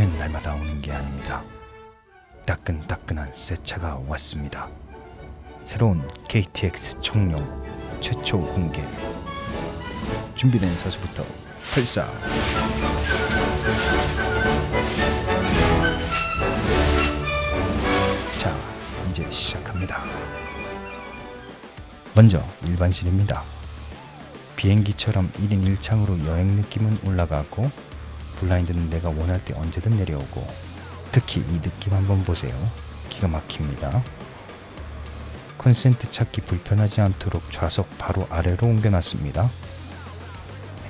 맨날마다 오는 게 아닙니다. 따끈따끈한 새 차가 왔습니다. 새로운 KTX 청룡 최초 공개. 준비된 사수부터 발사. 자, 이제 시작합니다. 먼저 일반실입니다. 비행기처럼 1인 1창으로 여행 느낌은 올라가고 블라인드는 내가 원할 때 언제든 내려오고 특히 이 느낌 한번 보세요. 기가 막힙니다. 컨센트 찾기 불편하지 않도록 좌석 바로 아래로 옮겨놨습니다.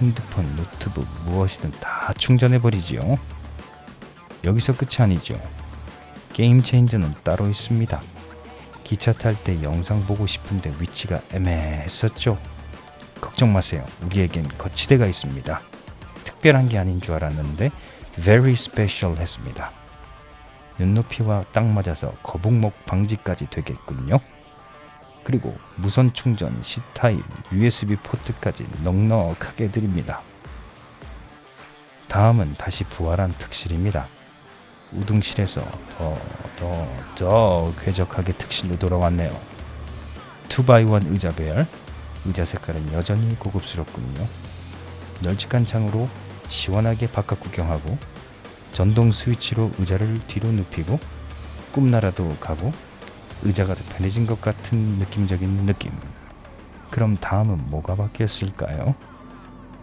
핸드폰, 노트북 무엇이든 다 충전해버리지요. 여기서 끝이 아니죠. 게임 체인저는 따로 있습니다. 기차 탈 때 영상 보고 싶은데 위치가 애매했었죠. 걱정 마세요. 우리에겐 거치대가 있습니다. 특별한 게 아닌 줄 알았는데 very special 했습니다. 눈높이와 딱 맞아서 거북목 방지까지 되겠군요. 그리고 무선 충전 C타입 USB 포트까지 넉넉하게 드립니다. 다음은 다시 부활한 특실입니다. 우등실에서 더, 더, 더 쾌적하게 특실로 돌아왔네요. 2x1 의자 배열, 의자 색깔은 여전히 고급스럽군요. 널찍한 창으로 시원하게 바깥 구경하고 전동 스위치로 의자를 뒤로 눕히고 꿈나라도 가고 의자가 더 편해진 것 같은 느낌적인 느낌. 그럼 다음은 뭐가 바뀌었을까요?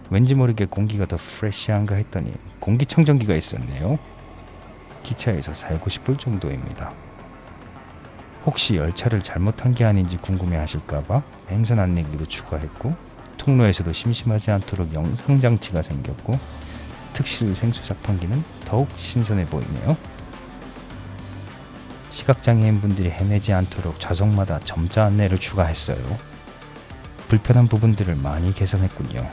왠지 모르게 공기가 더 프레시한가 했더니 공기청정기가 있었네요. 기차에서 살고 싶을 정도입니다. 혹시 열차를 잘못한 게 아닌지 궁금해 하실까봐 행선 안내기도 추가했고 통로에서도 심심하지 않도록 영상 장치가 생겼고 특실 생수 자판기는 더욱 신선해 보이네요. 시각장애인 분들이 헤매지 않도록 좌석마다 점자 안내를 추가했어요. 불편한 부분들을 많이 개선했군요.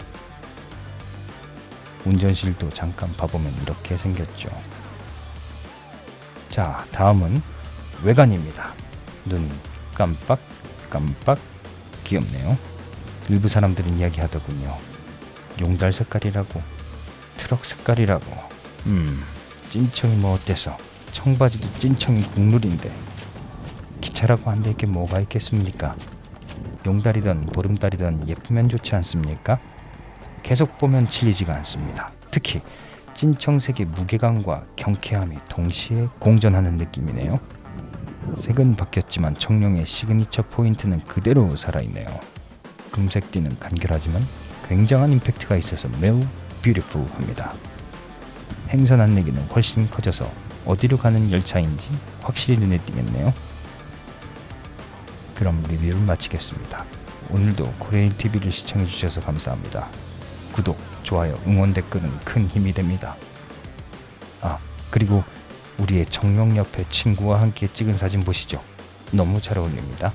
운전실도 잠깐 봐보면 이렇게 생겼죠. 자, 다음은 외관입니다. 눈 깜빡 깜빡 귀엽네요. 일부 사람들은 이야기하더군요. 용달 색깔이라고, 트럭 색깔이라고. 음, 찐청이 뭐 어때서? 청바지도 찐청이 국룰인데 기차라고 안 될 게 뭐가 있겠습니까? 용달이든 보름달이든 예쁘면 좋지 않습니까? 계속 보면 질리지가 않습니다. 특히 찐청색의 무게감과 경쾌함이 동시에 공존하는 느낌이네요. 색은 바뀌었지만 청룡의 시그니처 포인트는 그대로 살아있네요. 금색 띠는 간결하지만 굉장한 임팩트가 있어서 매우 뷰티풀합니다. 행선 안내기는 훨씬 커져서 어디로 가는 열차인지 확실히 눈에 띄겠네요. 그럼 리뷰를 마치겠습니다. 오늘도 코레일 TV를 시청해 주셔서 감사합니다. 구독, 좋아요, 응원 댓글은 큰 힘이 됩니다. 아, 그리고 우리의 정령 옆에 친구와 함께 찍은 사진 보시죠. 너무 잘 어울립니다.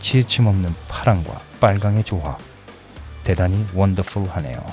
치우침 없는 파랑과 빨강의 조화. 대단히 원더풀하네요.